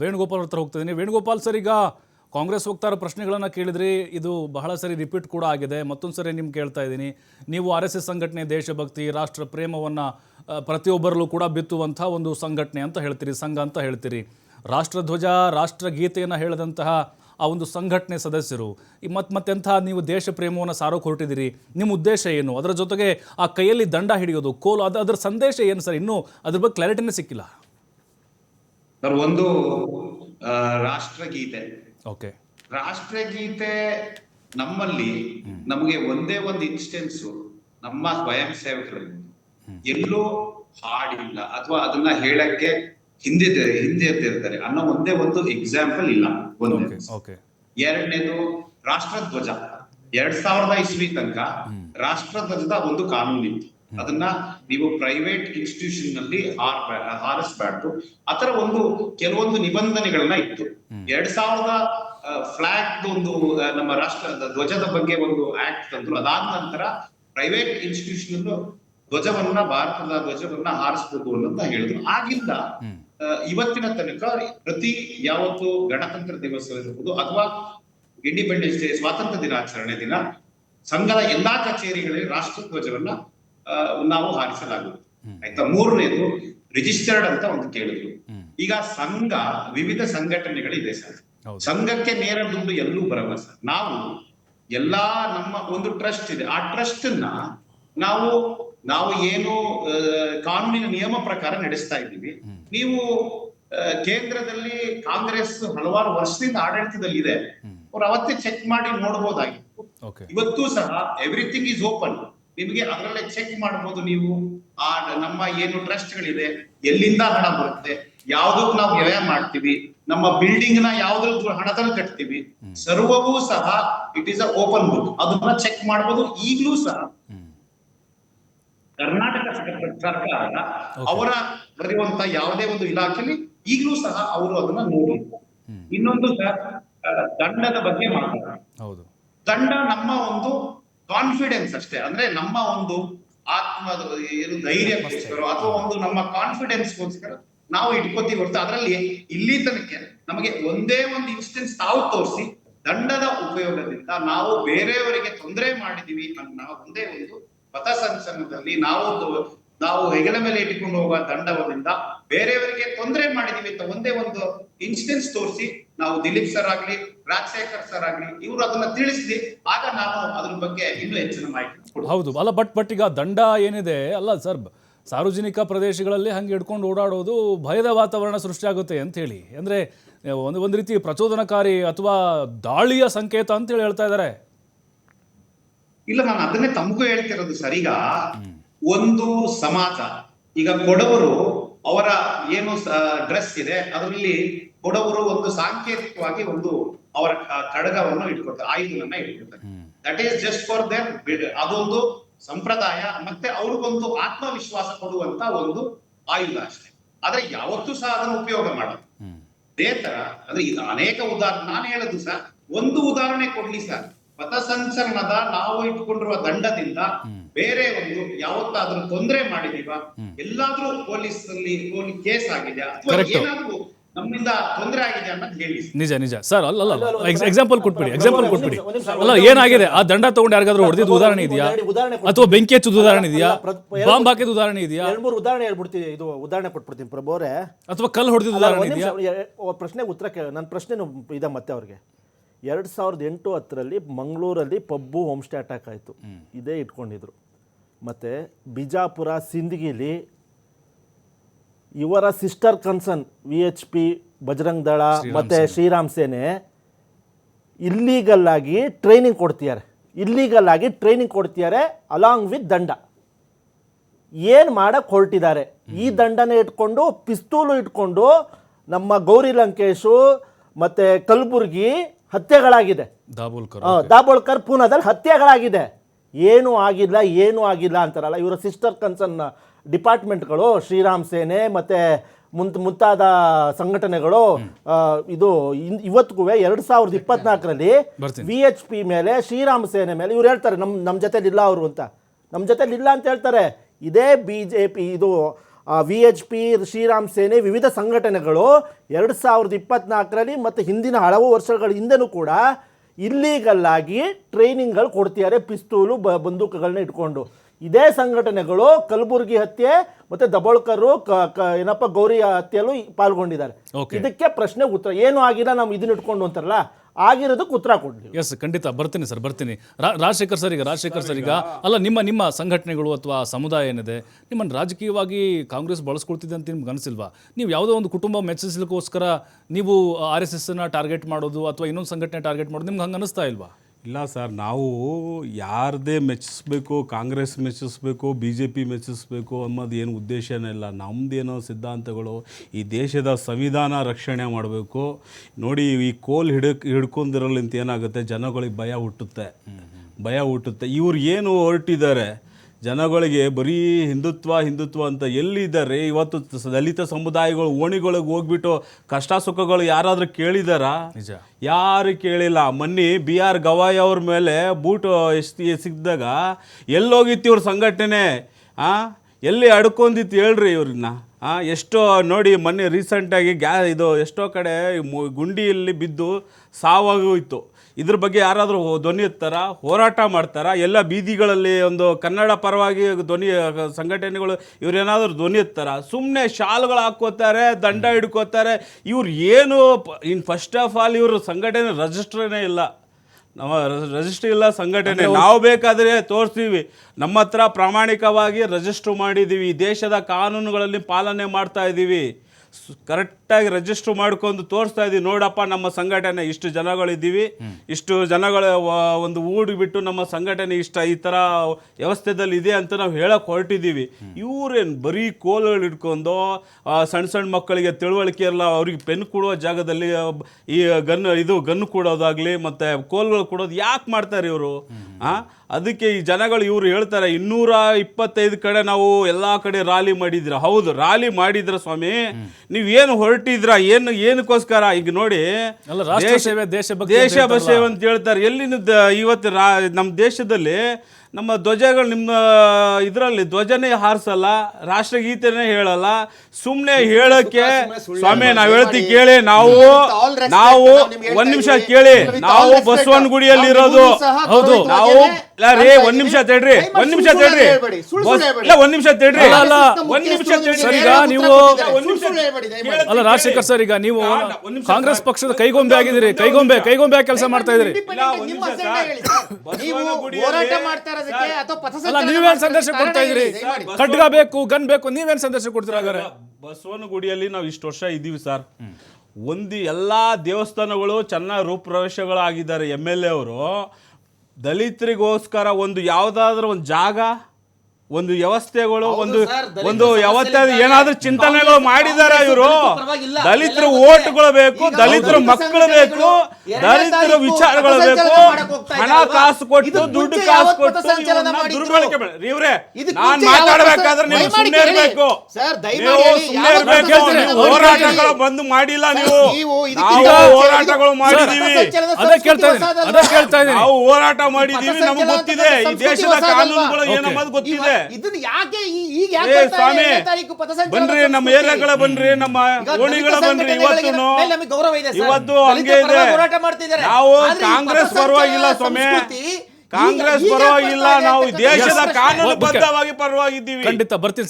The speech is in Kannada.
ವೇಣುಗೋಪಾಲ್ ಹತ್ರ ಹೋಗ್ತಿದ್ದೀನಿ ವೇಣುಗೋಪಾಲ್ ಸರ್, ಈಗ ಕಾಂಗ್ರೆಸ್ ವಕ್ತಾರ ಪ್ರಶ್ನೆಗಳನ್ನು ಕೇಳಿದ್ರಿ, ಇದು ಬಹಳ ಸರಿ ರಿಪೀಟ್ ಕೂಡ ಆಗಿದೆ. ಮತ್ತೊಂದು ಸರಿ ನಿಮ್ಗೆ ಕೇಳ್ತಾ ಇದ್ದೀನಿ ನೀವು ಆರ್ ಎಸ್ ಸಂಘಟನೆ ದೇಶಭಕ್ತಿ, ರಾಷ್ಟ್ರ ಪ್ರೇಮವನ್ನು ಪ್ರತಿಯೊಬ್ಬರಲ್ಲೂ ಕೂಡ ಬಿತ್ತುವಂಥ ಒಂದು ಸಂಘಟನೆ ಅಂತ ಹೇಳ್ತೀರಿ, ಸಂಘ ಅಂತ ಹೇಳ್ತೀರಿ. ರಾಷ್ಟ್ರಧ್ವಜ, ರಾಷ್ಟ್ರಗೀತೆಯನ್ನು ಹೇಳಿದಂತಹ ಆ ಒಂದು ಸಂಘಟನೆ ಸದಸ್ಯರು ಮತ್ತೆ ಮತ್ತೆಂಥ ನೀವು ದೇಶ ಪ್ರೇಮವನ್ನು ಸಾರೋಕೆ ಹೊರಟಿದ್ದೀರಿ. ನಿಮ್ಮ ಉದ್ದೇಶ ಏನು? ಅದರ ಜೊತೆಗೆ ಆ ಕೈಯಲ್ಲಿ ದಂಡ ಹಿಡಿಯೋದು, ಕೋಲು, ಅದು, ಅದರ ಸಂದೇಶ ಏನು ಸರ್? ಇನ್ನೂ ಅದ್ರ ಬಗ್ಗೆ ಕ್ಲಾರಿಟಿನೇ ಸಿಕ್ಕಿಲ್ಲ. ಸರ್ ಒಂದು ರಾಷ್ಟ್ರಗೀತೆ. ಓಕೆ. ರಾಷ್ಟ್ರಗೀತೆ ನಮ್ಮಲ್ಲಿ ನಮಗೆ ಒಂದೇ ಒಂದು ಇನ್ಸ್ಟೆನ್ಸ್ ನಮ್ಮ ಸ್ವಯಂ ಸೇವಕರಲ್ಲಿ. ಎಲ್ಲೂ ಹಾಡಿಲ್ಲ ಅಥವಾ ಅದನ್ನ ಹೇಳಕ್ಕೆ ಹಿಂದೆ ಹಿಂದೆ ಇರ್ತಾರೆ ಅನ್ನೋ ಒಂದೇ ಒಂದು ಎಕ್ಸಾಂಪಲ್ ಇಲ್ಲ. ಒಂದೇ. ಎರಡನೇದು ರಾಷ್ಟ್ರಧ್ವಜ. ಎರಡ್ ಸಾವಿರದ ಇಸ್ವಿ ತನಕ ರಾಷ್ಟ್ರಧ್ವಜದ ಒಂದು ಕಾನೂನು ಇತ್ತು ಅದನ್ನ ನೀವು ಪ್ರೈವೇಟ್ ಇನ್ಸ್ಟಿಟ್ಯೂಷನ್ನಲ್ಲಿ ಹಾರ್ ಹಾರಿಸಬಾರ್ದು. ಆತರ ಒಂದು ಕೆಲವೊಂದು ನಿಬಂಧನೆಗಳನ್ನ ಇತ್ತು. ಎರಡ್ ಸಾವಿರದ ಫ್ಲಾಗ್ ಒಂದು ನಮ್ಮ ರಾಷ್ಟ್ರ ಧ್ವಜದ ಬಗ್ಗೆ ಒಂದು ಆಕ್ಟ್ ತಂದ್ರು. ಅದಾದ ನಂತರ ಪ್ರೈವೇಟ್ ಇನ್ಸ್ಟಿಟ್ಯೂಷನ್ ಧ್ವಜವನ್ನ ಭಾರತದ ಧ್ವಜವನ್ನ ಹಾರಿಸಬೇಕು ಅನ್ನೋದನ್ನ ಹೇಳಿದ್ರು. ಆಗಿಂದ ಇವತ್ತಿನ ತನಕ ಪ್ರತಿ ಯಾವತ್ತು ಗಣತಂತ್ರ ದಿವಸ ಇರಬಹುದು ಅಥವಾ ಇಂಡಿಪೆಂಡೆನ್ಸ್ ಡೇ ಸ್ವಾತಂತ್ರ್ಯ ದಿನಾಚರಣೆ ದಿನ ಸಂಘದ ಎಲ್ಲಾ ಕಚೇರಿಗಳಲ್ಲಿ ರಾಷ್ಟ್ರ ಧ್ವಜವನ್ನ ನಾವು ಹಾರಿಸಲಾಗುವುದು. ಆಯ್ತಾ? ಮೂರನೇದು ರಿಜಿಸ್ಟರ್ಡ್ ಅಂತ ಒಂದು ಕೇಳಿದ್ರು. ಈಗ ಸಂಘ ವಿವಿಧ ಸಂಘಟನೆಗಳಿದೆ ಸರ್. ಸಂಘಕ್ಕೆ ನೇರ ದುಡ್ಡು ಎಲ್ಲೂ ಬರಲ್ಲ ಸರ್. ನಾವು ಎಲ್ಲಾ ನಮ್ಮ ಒಂದು ಟ್ರಸ್ಟ್ ಇದೆ. ಆ ಟ್ರಸ್ಟ್ನ ನಾವು ನಾವು ಏನು ಕಾನೂನಿನ ನಿಯಮ ಪ್ರಕಾರ ನಡೆಸ್ತಾ ಇದ್ದೀವಿ. ನೀವು ಕೇಂದ್ರದಲ್ಲಿ ಕಾಂಗ್ರೆಸ್ ಹಲವಾರು ವರ್ಷದಿಂದ ಆಡಳಿತದಲ್ಲಿದೆ. ಅವ್ರು ಅವತ್ತೇ ಚೆಕ್ ಮಾಡಿ ನೋಡಬಹುದಾಗಿತ್ತು ಇವತ್ತು ಸಹ ಎವ್ರಿಥಿಂಗ್ ಈಸ್ ಓಪನ್ ನಿಮಗೆ ಅದರಲ್ಲೇ ಚೆಕ್ ಮಾಡಬಹುದು ನೀವು. ಆ ನಮ್ಮ ಏನು ಟ್ರಸ್ಟ್ ಗಳಿದೆ ಎಲ್ಲಿಂದ ಹಣ ಬರುತ್ತೆ ಯಾವ್ದಕ್ ನಾವು ವ್ಯಯ ಮಾಡ್ತೀವಿ ನಮ್ಮ ಬಿಲ್ಡಿಂಗ್ನ ಯಾವ್ದ್ರ ಹಣದಲ್ಲಿ ಕಟ್ತೀವಿ ಸರ್ವವೂ ಸಹ it is a open book ಅದನ್ನ ಚೆಕ್ ಮಾಡಬಹುದು ಈಗಲೂ ಸಹ. ಕರ್ನಾಟಕ ಸರ್ಕಾರ- ಅವರ ಬರೆಯುವಂತ ಯಾವುದೇ ಒಂದು ಇಲಾಖೆಯಲ್ಲಿ ಈಗಲೂ ಸಹ ಅವರು ಅದನ್ನ ನೋಡಿ ಇನ್ನೊಂದು ಸರ್ ದಂಡದ ಬಗ್ಗೆ ಮಾತಾಡ ಹೌದು. ದಂಡ ನಮ್ಮ ಒಂದು ಕಾನ್ಫಿಡೆನ್ಸ್ ಅಷ್ಟೇ. ಅಂದ್ರೆ ನಮ್ಮ ಒಂದು ಆತ್ಮದ ಏನು ಧೈರ್ಯಕ್ಕೋಸ್ಕರ ಅಥವಾ ಒಂದು ನಮ್ಮ ಕಾನ್ಫಿಡೆನ್ಸ್ಗೋಸ್ಕರ ನಾವು ಇಟ್ಕೋತೀವಿ ಹೊರತು ಅದರಲ್ಲಿ ಇಲ್ಲಿ ತನಕ ನಮಗೆ ಒಂದೇ ಒಂದು ಇನ್ಸ್ಟೆನ್ಸ್ ತಾವು ತೋರಿಸಿ ದಂಡದ ಉಪಯೋಗದಿಂದ ನಾವು ಬೇರೆಯವರಿಗೆ ತೊಂದರೆ ಮಾಡಿದೀವಿ ನಾವು ಒಂದೇ ಒಂದು ಪಥಸಂಚಲನದಲ್ಲಿ ನಾವು ನಾವು ಹೆಗಲ ಮೇಲೆ ಇಟ್ಕೊಂಡು ಹೋಗುವ ದಂಡವದಿಂದ ಬೇರೆಯವರಿಗೆ ತೊಂದರೆ ಮಾಡಿದೀವಿ ಅಂತ ಒಂದೇ ಒಂದು ಇನ್ಸ್ಟೆನ್ಸ್ ತೋರಿಸಿ ನಾವು ದಿಲೀಪ್ ಸರ್ ಆಗ್ಲಿ ರಾಜಶೇಖರ್ ಸರ್ ಆಗ್ಲಿ ಇವರು ಅದನ್ನ ತಿಳಿಸಿದೆ ಆಗ ನಾನು ಅದ್ರ ಬಗ್ಗೆ ಇನ್ನೂ ಹೆಚ್ಚಿನ ಮಾಹಿತಿ. ಹೌದು ಅಲ್ಲ ಬಟ್ ಬಟ್ ಈಗ ದಂಡ ಏನಿದೆ ಅಲ್ಲ ಸರ್ ಸಾರ್ವಜನಿಕ ಪ್ರದೇಶಗಳಲ್ಲಿ ಹಂಗೆ ಹಿಡ್ಕೊಂಡು ಓಡಾಡೋದು ಭಯದ ವಾತಾವರಣ ಸೃಷ್ಟಿಯಾಗುತ್ತೆ ಅಂತ ಹೇಳಿ. ಅಂದರೆ ಒಂದು ಒಂದು ರೀತಿ ಪ್ರಚೋದನಕಾರಿ ಅಥವಾ ದಾಳಿಯ ಸಂಕೇತ ಅಂತೇಳಿ ಹೇಳ್ತಾ ಇದ್ದಾರೆ ಇಲ್ಲ ನಾನು ಅದನ್ನೇ ತಮಗೂ ಹೇಳ್ತಿರೋದು ಸರ್ ಈಗ ಒಂದು ಸಮಾಜ ಈಗ ಕೊಡವರು ಅವರ ಏನು ಡ್ರೆಸ್ ಇದೆ ಅದರಲ್ಲಿ ಕೊಡವರು ಒಂದು ಸಾಂಕೇತಿಕವಾಗಿ ಒಂದು ಅವರ ಕಡಗವನ್ನು ಇಟ್ಕೊಡ್ತಾರೆ ಇಟ್ಕೊಳ್ತಾರೆ ಆಯುಧವನ್ನ ಇಟ್ಕೊಡ್ತಾರೆ that is just for there ಅದೊಂದು ಸಂಪ್ರದಾಯ ಮತ್ತೆ ಅವ್ರಿಗೊಂದು ಆತ್ಮವಿಶ್ವಾಸ ಕೊಡುವಂತ ಒಂದು ಆಯುಧ ಅಷ್ಟೇ. ಆದ್ರೆ ಯಾವತ್ತೂ ಸಹ ಅದನ್ನು ಉಪಯೋಗ ಮಾಡೋದು ಅದೇ ತರ ಅಂದ್ರೆ ಇದು ಅನೇಕ ಉದಾಹರಣೆ ನಾನು ಹೇಳದು ಸರ್ ಒಂದು ಉದಾಹರಣೆ ಕೊಡ್ಲಿ ಸರ್. ಪಥಸಂಚಲನದ ನಾವು ಇಟ್ಕೊಂಡಿರುವ ದಂಡದಿಂದ ಬೇರೆ ಒಂದು ಯಾವತ್ತಾದ್ರೂ ತೊಂದರೆ ಮಾಡಿದೀವ ಎಲ್ಲಾದ್ರೂ ಪೊಲೀಸ್ ಅಲ್ಲಿ ಪೊಲೀಸ್ ಕೇಸ್ ಆಗಿದೆ ಅಥವಾ. ಏನಾದ್ರೂ ನಮ್ಮಿಂದ ತೊಂದರೆ ಆಗಿದೆ ಅನ್ನೋದು ಹೇಳಿ. ನಿಜ ನಿಜ. ಸರ್ ಅಲ್ಲ ಅಲ್ಲ ಎಕ್ಸಾಂಪಲ್ ಕೊಟ್ಬಿಡಿ ಎಕ್ಸಾಂಪಲ್ ಕೊಟ್ಬಿಡಿ. ಅಲ್ಲ ಏನಾಗಿದೆ? ಆ ದಂಡ ತಗೊಂಡು ಯಾರಿಗಾದ್ರೂ ಹೊಡೆದಿದ್ದು ಉದಾಹರಣೆ ಇದೆಯಾ? ಉದಾಹರಣೆ ಅಥವಾ ಬೆಂಕಿ ಹಚ್ಚಿದ ಉದಾಹರಣೆ ಇದೆಯಾ? ಬಾಂಬ್ ಹಾಕಿದ ಉದಾಹರಣೆ ಇದೆಯಾ? ಎರಡು ಮೂರು ಉದಾಹರಣೆ ಹೇಳ್ಬಿಡ್ತೀನಿ ಇದು ಉದಾಹರಣೆ ಕೊಟ್ಬಿಡ್ತೀನಿ ಪ್ರಭು ಅವರೇ. ಅಥವಾ ಕಲ್ಲು ಹೊಡೆದಿದ್ದ ಉದಾಹರಣೆ ಇದೆಯಾ? ಪ್ರಶ್ನೆಗೆ ಉತ್ತರ ಕೇಳ ನನ್ನ ಪ್ರಶ್ನೆ ಇದೆ ಮತ್ತೆ ಅವ್ರಿಗೆ. ಎರಡು ಸಾವಿರದ ಎಂಟು ಹತ್ತರಲ್ಲಿ ಮಂಗಳೂರಲ್ಲಿ ಪಬ್ಬು ಹೋಮ್ ಸ್ಟೇ ಅಟ್ಯಾಕ್ ಆಯಿತು ಇದೇ ಇಟ್ಕೊಂಡಿದ್ರು. ಮತ್ತು ಬಿಜಾಪುರ ಸಿಂದಗಿಲಿ ಇವರ sister concern V H P Bajrang Dal ಮತ್ತು ಶ್ರೀರಾಮ್ ಸೇನೆ ಇಲ್ಲೀಗಲ್ ಆಗಿ ಟ್ರೈನಿಂಗ್ ಕೊಡ್ತಿದ್ದಾರೆ. ಇಲ್ಲೀಗಲ್ ಆಗಿ ಟ್ರೈನಿಂಗ್ ಕೊಡ್ತಿದ್ದಾರೆ ಅಲಾಂಗ್ ವಿತ್ ದಂಡ. ಏನು ಮಾಡಕ್ಕೆ ಹೊರಟಿದ್ದಾರೆ? ಈ ದಂಡನೇ ಇಟ್ಕೊಂಡು ಪಿಸ್ತೂಲು ಇಟ್ಕೊಂಡು ನಮ್ಮ ಗೌರಿ ಲಂಕೇಶು ಮತ್ತು ಕಲಬುರ್ಗಿ ಹತ್ಯೆಗಳಾಗಿದೆ. ದಾಬೋಲ್ಕರ್ ದಾಬೋಲ್ಕರ್ ಪೂನಾದಲ್ಲಿ ಹತ್ಯೆಗಳಾಗಿದೆ. ಏನೂ ಆಗಿಲ್ಲ ಏನೂ ಆಗಿಲ್ಲ ಅಂತಾರಲ್ಲ ಇವರ ಸಿಸ್ಟರ್ ಕನ್ಸರ್ನ್ ಡಿಪಾರ್ಟ್ಮೆಂಟ್ಗಳು ಶ್ರೀರಾಮ್ ಸೇನೆ ಮತ್ತು ಮುಂತ್ ಮುಂತಾದ ಸಂಘಟನೆಗಳು ಇದು ಇವತ್ತಿಗೂ ಎರಡು ಸಾವಿರದ ಇಪ್ಪತ್ನಾಲ್ಕರಲ್ಲಿ. ವಿ ಎಚ್ ಪಿ ಮೇಲೆ ಶ್ರೀರಾಮ್ ಸೇನೆ ಮೇಲೆ ಇವ್ರು ಹೇಳ್ತಾರೆ ನಮ್ಮ ನಮ್ಮ ಜೊತೆಲಿ ಇಲ್ಲ ಅವರು ಅಂತ. ನಮ್ಮ ಜೊತೆಲಿ ಇಲ್ಲ ಅಂತ ಹೇಳ್ತಾರೆ. ಇದೇ ಬಿ ಜೆ ಪಿ ಇದು V H P Shriram Sene ವಿವಿಧ ಸಂಘಟನೆಗಳು ಎರಡು ಸಾವಿರದ ಇಪ್ಪತ್ನಾಲ್ಕರಲ್ಲಿ ಮತ್ತು ಹಿಂದಿನ ಹಲವು ವರ್ಷಗಳ ಹಿಂದೆನೂ ಕೂಡ ಇಲ್ಲೀಗಲ್ಲಾಗಿ ಟ್ರೈನಿಂಗ್ಗಳು ಕೊಡ್ತಿದ್ದಾರೆ ಪಿಸ್ತೂಲು ಬ ಬಂದೂಕುಗಳನ್ನ ಇಟ್ಕೊಂಡು. ಇದೇ ಸಂಘಟನೆಗಳು ಕಲಬುರಗಿ ಹತ್ಯೆ ಮತ್ತು ದಬೋಳ್ಕರು ಕ ಕ- ಏನಪ್ಪ ಗೌರಿ ಹತ್ಯೆಯಲ್ಲೂ ಪಾಲ್ಗೊಂಡಿದ್ದಾರೆ. ಇದಕ್ಕೆ ಪ್ರಶ್ನೆ ಉತ್ತರ. ಏನು ಆಗಿಲ್ಲ ನಾವು ಇದನ್ನ ಇಟ್ಕೊಂಡು ಅಂತಾರಲ್ಲ. ಆಗಿರೋದಕ್ಕೆ ಉತ್ತರ ಕೊಡ್ಲಿ ಎಸ್ ಖಂಡಿತ. ಬರ್ತೀನಿ ಸರ್, ಬರ್ತೀನಿ. ರಾಜಶೇಖರ್ ಸರ್ ಈಗ, ರಾಜಶೇಖರ್ ಸರ್ ಈಗ. ಅಲ್ಲ, ನಿಮ್ಮ ನಿಮ್ಮ ಸಂಘಟನೆಗಳು ಅಥವಾ ಸಮುದಾಯ ಏನಿದೆ, ನಿಮ್ಮನ್ನು ರಾಜಕೀಯವಾಗಿ ಕಾಂಗ್ರೆಸ್ ಬಳಸ್ಕೊಳ್ತಿದೆ ಅಂತ ನಿಮ್ಗೆ ಅನಿಸಿಲ್ವಾ? ನೀವು ಯಾವುದೋ ಒಂದು ಕುಟುಂಬ ಮೆಚ್ಚಿಸ್ಲಿಕ್ಕೋಸ್ಕರ ನೀವು ಆರ್ ಎಸ್ ಎಸ್ನ ಟಾರ್ಗೆಟ್ ಮಾಡೋದು ಅಥವಾ ಇನ್ನೊಂದು ಸಂಘಟನೆ ಟಾರ್ಗೆಟ್ ಮಾಡೋದು ನಿಮ್ಗೆ ಹಂಗೆ ಅನಿಸ್ತಾ ಇಲ್ವಾ? ಇಲ್ಲ ಸರ್ ನಾವು ಯಾರದೇ ಮೆಚ್ಚಿಸ್ಬೇಕು ಕಾಂಗ್ರೆಸ್ ಮೆಚ್ಚಿಸ್ಬೇಕು ಬಿ ಜೆ ಪಿ ಮೆಚ್ಚಿಸ್ಬೇಕು ಅನ್ನೋದು ಏನು ಉದ್ದೇಶನೇ ಇಲ್ಲ. ನಮ್ಮದೇನೋ ಸಿದ್ಧಾಂತಗಳು ಈ ದೇಶದ ಸಂವಿಧಾನ ರಕ್ಷಣೆ ಮಾಡಬೇಕು. ನೋಡಿ ಈ ಕೋಲ್ ಹಿಡಕ್ ಹಿಡ್ಕೊಂಡಿರಲಿಂತ ಏನಾಗುತ್ತೆ? ಜನಗಳಿಗೆ ಭಯ ಹುಟ್ಟುತ್ತೆ. ಭಯ ಹುಟ್ಟುತ್ತೆ. ಇವ್ರು ಏನು ಹೊರಟಿದ್ದಾರೆ? ಜನಗಳಿಗೆ ಬರೀ ಹಿಂದುತ್ವ ಹಿಂದುತ್ವ ಅಂತ ಎಲ್ಲಿದ್ದಾರೆ ಇವತ್ತು ದಲಿತ ಸಮುದಾಯಗಳು ಓಣಿಗಳಿಗೆ ಹೋಗ್ಬಿಟ್ಟು ಕಷ್ಟ ಸುಖಗಳು ಯಾರಾದರೂ ಕೇಳಿದಾರಾ? ನಿಜ. ಯಾರು ಕೇಳಿಲ್ಲ. ಮೊನ್ನೆ ಬಿ ಆರ್ ಗವಾಯಿ ಅವ್ರ ಮೇಲೆ ಬೂಟ್ ಎಷ್ಟು ಸಿಕ್ಕಿದಾಗ ಎಲ್ಲೋಗಿತ್ತು ಇವ್ರ ಸಂಘಟನೆ. ಹಾಂ ಎಲ್ಲಿ ಅಡ್ಕೊಂಡಿತ್ತು ಹೇಳ್ರಿ ಇವ್ರನ್ನ? ಹಾಂ ಎಷ್ಟೋ ನೋಡಿ ಮೊನ್ನೆ ರೀಸೆಂಟಾಗಿ ಗ್ಯಾ ಇದು ಎಷ್ಟೋ ಕಡೆ ಗುಂಡಿಯಲ್ಲಿ ಬಿದ್ದು ಸಾವಾಗೋಯ್ತು. ಇದ್ರ ಬಗ್ಗೆ ಯಾರಾದರೂ ಧ್ವನಿ ಎತ್ತಾರ? ಹೋರಾಟ ಮಾಡ್ತಾರಾ? ಎಲ್ಲ ಬೀದಿಗಳಲ್ಲಿ ಒಂದು ಕನ್ನಡ ಪರವಾಗಿ ಧ್ವನಿ, ಸಂಘಟನೆಗಳು ಇವರೇನಾದರೂ ಧ್ವನಿ ಎತ್ತಾರ? ಸುಮ್ಮನೆ ಶಾಲ್ಗಳು ಹಾಕೋತಾರೆ ದಂಡ ಹಿಡ್ಕೋತಾರೆ. ಇವ್ರು ಏನು ಇನ್ ಫಸ್ಟ್ ಆಫ್ ಆಲ್ ಇವರು ಸಂಘಟನೆ ರಜಿಸ್ಟ್ರೇನೇ ಇಲ್ಲ. ನಮ್ಮ ರಿಜಿಸ್ಟರ್ ಇಲ್ಲ, ಸಂಘಟನೆ ನಾವು ಬೇಕಾದರೆ ತೋರಿಸ್ತೀವಿ. ನಮ್ಮ ಹತ್ರ ಪ್ರಾಮಾಣಿಕವಾಗಿ ರಜಿಸ್ಟ್ರ್ ಮಾಡಿದ್ದೀವಿ ದೇಶದ ಕಾನೂನುಗಳಲ್ಲಿ ಪಾಲನೆ ಮಾಡ್ತಾ ಇದ್ದೀವಿ ಕರೆಕ್ಟಾಗಿ ರಿಜಿಸ್ಟ್ರ್ ಮಾಡ್ಕೊಂಡು ತೋರಿಸ್ತಾ ಇದ್ದೀವಿ ನೋಡಪ್ಪ, ನಮ್ಮ ಸಂಘಟನೆ ಇಷ್ಟು ಜನಗಳಿದ್ದೀವಿ. ಇಷ್ಟು ಜನಗಳ ಒಂದು ಊಡಿ ಬಿಟ್ಟು ನಮ್ಮ ಸಂಘಟನೆ ಇಷ್ಟ, ಈ ಥರ ವ್ಯವಸ್ಥೆದಲ್ಲಿ ಇದೆ ಅಂತ ನಾವು ಹೇಳಕ್ಕೆ ಹೊರಟಿದ್ದೀವಿ. ಇವ್ರೇನು ಬರೀ ಕೋಲುಗಳು ಇಟ್ಕೊಂಡು ಸಣ್ಣ ಸಣ್ಣ ಮಕ್ಕಳಿಗೆ ತಿಳುವಳಿಕೆ ಎಲ್ಲ ಅವ್ರಿಗೆ ಪೆನ್ ಕೊಡುವ ಜಾಗದಲ್ಲಿ ಈ ಗನ್, ಇದು ಗನ್ ಕೊಡೋದಾಗಲಿ, ಮತ್ತೆ ಕೋಲ್ಗಳು ಕೊಡೋದು ಯಾಕೆ ಮಾಡ್ತಾರೆ ಇವರು? ಅದಕ್ಕೆ ಈ ಜನಗಳು ಇವರು ಹೇಳ್ತಾರೆ, ಇನ್ನೂರ ಇಪ್ಪತ್ತೈದು ಕಡೆ ನಾವು ಎಲ್ಲಾ ಕಡೆ ರಾಲಿ ಮಾಡಿದ್ರೆ ಹೌದು, ರಾಲಿ ಮಾಡಿದ್ರೆ ಸ್ವಾಮಿ ನೀವೇನು ಏನು ಹೊರಟಿದ್ರ ಏನು ಏನಕ್ಕೋಸ್ಕರ? ಈಗ ನೋಡಿ ಅಲ್ಲ, ರಾಷ್ಟ್ರ ದೇಶ- ಸೇವೆ, ದೇಶಭಕ್ತಿ ಅಂತ ದೇಶ ಹೇಳ್ತಾರಲ್ಲ. ಸೇವೆ ಅಂತ ಹೇಳ್ತಾರೆ. ಎಲ್ಲಿನ ದ- ಇವತ್ತು ರಾ ನಮ್ಮ ದೇಶದಲ್ಲಿ ನಮ್ಮ ಧ್ವಜಗಳು ನಿಮ್ಮ ಇದರಲ್ಲಿ ಧ್ವಜನೇ ಹಾರಿಸಲ್ಲ ರಾಷ್ಟ್ರಗೀತೆನೇ ಹೇಳಲ್ಲ. ಸುಮ್ಮನೆ ಹೇಳಕ್ಕೆ ಸ್ವಾಮಿ ನಾವ್ ಹೇಳ್ತಿ ಕೇಳಿ. ನಾವು ನಾವು ಒಂದ್ ನಿಮಿಷ ಕೇಳಿ. ನಾವು ಬಸವನಗುಡಿಯಲ್ಲಿ ಇರೋದು ಹೌದು. ನಾವು ಇಲ್ಲ ರೀ ಒಂದ್ ನಿಮಿಷ ತಡ್ರಿ ಒಂದ್ ನಿಮಿಷ ತಡ್ರಿ. ಬಸ್- ಇಲ್ಲ ಒಂದ್ ನಿಮಿಷ ತಡ್ರಿ. ಅಲ್ಲ, ಅಲ್ಲ. ಒಂದ್ ನಿಮಿಷ ತಡ್ರಿ. ಸರ್, ಈಗ ನೀವು- ಅಲ್ಲ ರಾಜಶೇಖರ್ ಸರ್ ಈಗ ನೀವು ಕಾಂಗ್ರೆಸ್ ಪಕ್ಷದ ಕೈಗೊಂಬೆ ಆಗಿದ್ರಿ ಕೈಗೊಂಬೆ ಕೈಗೊಂಬೆ ಕೆಲಸ ಮಾಡ್ತಾ ಇದ್ರಿ ನಿಮ್ಮ ನಿಮಿಷ ಹೇಳಿ. ನೀವು ಹೋರಾಟ ಮಾಡ್ತಾ ಅಥವಾ ಅಲ್ಲ ನೀವೇನ್ ಸಂದೇಶ ಕೊಡ್ತಾ ಇದ್ರಿ. ಖಡ್ಗ ಬೇಕು ಗನ್ ಬೇಕು ನೀವೇನ್ ಸಂದೇಶ ಕೊಡ್ತೀರಾ ಹಾಗಾದ್ರೆ? ಬಸವನಗುಡಿಯಲ್ಲಿ ನಾವು ಇಷ್ಟು ವರ್ಷ ಇದ್ದೀವಿ ಸರ್. ಒಂದು ಎಲ್ಲಾ ದೇವಸ್ಥಾನಗಳು ಚೆನ್ನಾಗಿ ರೂಪ್ರವೇಶಗಳಾಗಿದ್ದಾರೆ ಎಂ ಎಲ್ ಎ ಅವರು. ದಲಿತರಿಗೋಸ್ಕರ ಒಂದು ಯಾವುದಾದ್ರೂ ಒಂದು ಜಾಗ ಒಂದು ವ್ಯವಸ್ಥೆಗಳು ಒಂದು ಒಂದು ವ್ಯವಸ್ಥೆ ಏನಾದ್ರೂ ಚಿಂತನೆಗಳು ಮಾಡಿದಾರ ಇವರು. ದಲಿತರ ಓಟ್ಗಳು ಬೇಕು ದಲಿತರ ಮಕ್ಕಳು ಬೇಕು ದಲಿತರ ವಿಚಾರಗಳು ಬೇಕು ಹಣ ಕಾಸು ಕೊಟ್ಟು ದುಡ್ಡು ಕಾಸು ಕೊಟ್ಟು? ದುರ್ಬಳಕೆ ಇವ್ರೆ ನಾನ್ ಮಾತಾಡ್ಬೇಕಾದ್ರೆ ನೀವು ಸುಮ್ಮನೆ ಇರಬೇಕು. ಸುಮ್ಮನೆ ಇರ್ಬೇಕು. ನೀವು ಹೋರಾಟಗಳು. ಬಂದು ಮಾಡಿಲ್ಲ ನೀವು ನೀವು. ಹೋರಾಟಗಳು ಮಾಡಿದೀವಿ. ಅದಕ್ಕೆ ಅದೇ ಸಂಸ್ಕೃತಿ ಕೇಳ್ತಾ ಇದ್ದೀನಿ ಅದೇ ಕೇಳ್ತಾ ಇದ್ದೀನಿ. ನಾವು ಹೋರಾಟ ಮಾಡಿದೀವಿ. ನಮ್ಗೆ ಗೊತ್ತಿದೆ. ಈ ದೇಶದ ಕಾನೂನುಗಳು. ಏನಮ್ಮದು ಗೊತ್ತಿದೆ. ಇದನ್ನ ಯಾಕೆ ಈಗ ಯಾಕೆ ಸ್ವಾಮಿ ತಾರೀಕು ಪಥಸಂಚಲನ ಬನ್ರಿ ನಮ್ಮ? ಏರಿಯಾಗಳ ಬನ್ರಿ ನಮ್ಮ ಓಣಿಗಳ ಬನ್ರಿ ಇವತ್ತು ನಮಗೆ ಗೌರವ ಇದೆ ಇವತ್ತು ಹಂಗೆ ಇದೆ ಹೋರಾಟ ಮಾಡ್ತಿದ್ದಾರೆ. ನಾವು ಕಾಂಗ್ರೆಸ್ ಪರವಾಗಿಲ್ಲ ಸ್ವಾಮಿ ಕಾಂಗ್ರೆಸ್ ಪರವಾಗಿಲ್ಲ ನಾವು ದೇಶದ. ಕಾನೂನು ಬದ್ಧವಾಗಿ ಪರವಾಗಿದ್ದೀವಿ ಖಂಡಿತ ಬರ್ತೀನಿ ಸರ್